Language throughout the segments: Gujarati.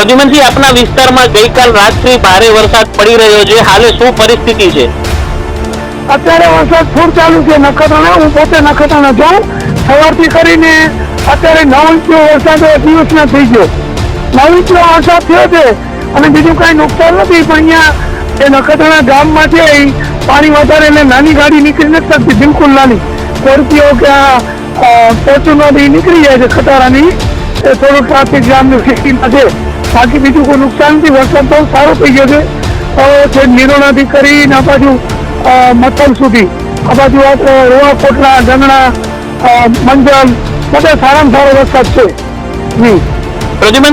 પ્રદ્યુમનજી, આપના વિસ્તારમાં ગઈકાલ રાતથી ભારે વરસાદ પડી રહ્યો છે. હાલે શું પરિસ્થિતિ છે? અત્યારે વરસાદ ફૂલ ચાલુ છે. નખત્રાણા, હું પોતે નખત્રાણા જાઉં. સવારથી કરીને અત્યારે નવ ઇંચનો વરસાદ દિવસના થઈ ગયો. નવ ઇંચનો વરસાદ થયો છે અને બીજું કાંઈ નુકસાન નથી, પણ અહીંયા એ નખત્રાણા ગામમાં છે, એ પાણી વધારે એટલે નાની ગાડી નીકળી નથી શકતી. બિલકુલ નાની. સ્કોર્પિયો કે ફોર્ચ્યુનર નીકળી જાય છે ખટારાની. એ થોડું ટ્રાફિક જામની સ્થિતિમાં છે. બાકી બીજું કોઈ નુકસાન નથી. વરસાદ બહુ સારો થઈ ગયો છે. છે નિરોણાથી કરીને આ બાજુ મથલ સુધી. આ બાજુ રોવા કોટલા ગંગણા મંજલ બધા સારામાં સારો વરસાદ છે.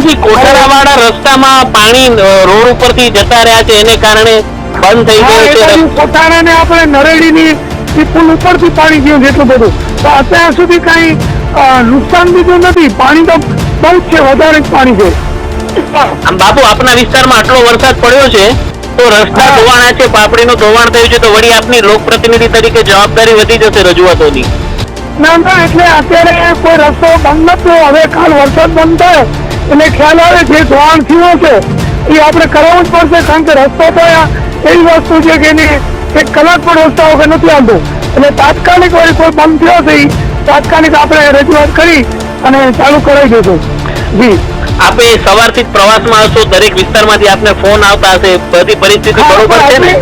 જી કોઠારાવાળા રસ્તામાં પાણી રોડ ઉપરથી જતા રહ્યા છે. એને કારણે બંધ થઈ ગયું છે. બાજુ આપણે નરેડીની એ પુલ ઉપરથી પાણી ગયું છે એટલું બધું. તો અત્યાર સુધી કાંઈ નુકસાન બીજું નથી. પાણી તો બહુ જ છે. વધારે જ પાણી છે. આમ બાપુ આપના વિસ્તારમાં આટલો વરસાદ પડ્યો છે તો રસ્તા. ધોવાણા છે પાપડીનું ધોવાણ થયું છે તો વળી આપની લોકપ્રતિનિધિ તરીકે જવાબદારી વધી જશે રજૂઆતોની. ના ના એટલે અત્યારે કોઈ રસ્તો બંધ નથી હવે કાલ વરસાદ બંધ થાય. એટલે ખ્યાલ આવે જે ધોવાણ થયું છે એ આપણે કરાવવું જ પડશે કારણ કે રસ્તો તો એવી વસ્તુ છે કે એની એક કલાક પણ રસ્તા વગર નથી આવતું. એટલે તાત્કાલિક વળી કોઈ બંધ થયો છે તાત્કાલિક આપણે રજૂઆત કરી અને ચાલુ કરાવી દઈશું જી આપે સવારથી જ પ્રવાસમાં આવશો દરેક વિસ્તારમાંથી આપને ફોન આવતા હશે. બધી પરિસ્થિતિ બરોબર છે ને?